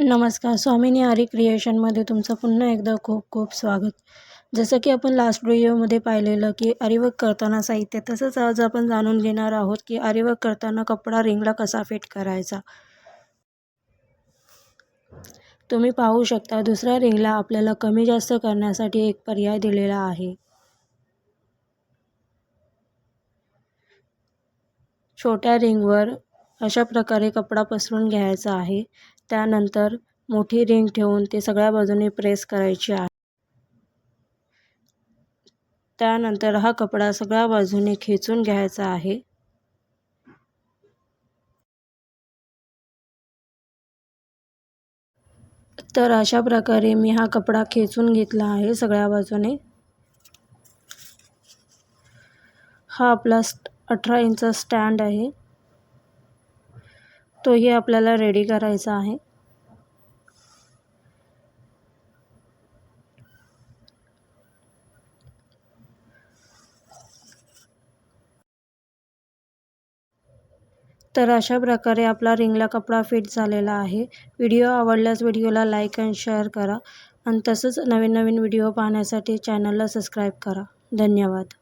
नमस्कार स्वामिनी आरी क्रिएशनमध्ये तुमचं पुन्हा एकदा खूप खूप स्वागत. जसं की आपण लास्ट व्हिडिओमध्ये पाहिलेलं की आरीवर्क करताना साहित्य तसंच आज आपण जाणून घेणार आहोत की आरीवर्क करताना कपडा रिंगला कसा फिट करायचा. तुम्ही पाहू शकता दुसऱ्या रिंगला आपल्याला कमी जास्त करण्यासाठी एक पर्याय दिलेला आहे. छोट्या रिंगवर अशा प्रकारे कपडा पसरून घ्यायचा आहे. त्यानंतर मोठी रिंग ठेवून ते सगळ्या बाजूने प्रेस करायची आहे. त्यानंतर हा कपडा सगळ्या बाजूने खेचून घ्यायचा आहे. तर अशा प्रकारे मी हा कपडा खेचून घेतला आहे सगळ्या बाजूने. हा आपला अठरा इंच स्टँड आहे. तोही आपल्याला रेडी करायचा आहे. तर अशा प्रकारे आपला रिंगला कपडा फिट झालेला आहे. व्हिडिओ आवडल्यास व्हिडिओला लाईक अँड शेअर करा. आणि तसंच नवीन नवीन व्हिडिओ पाहण्यासाठी चॅनलला सबस्क्राईब करा. धन्यवाद.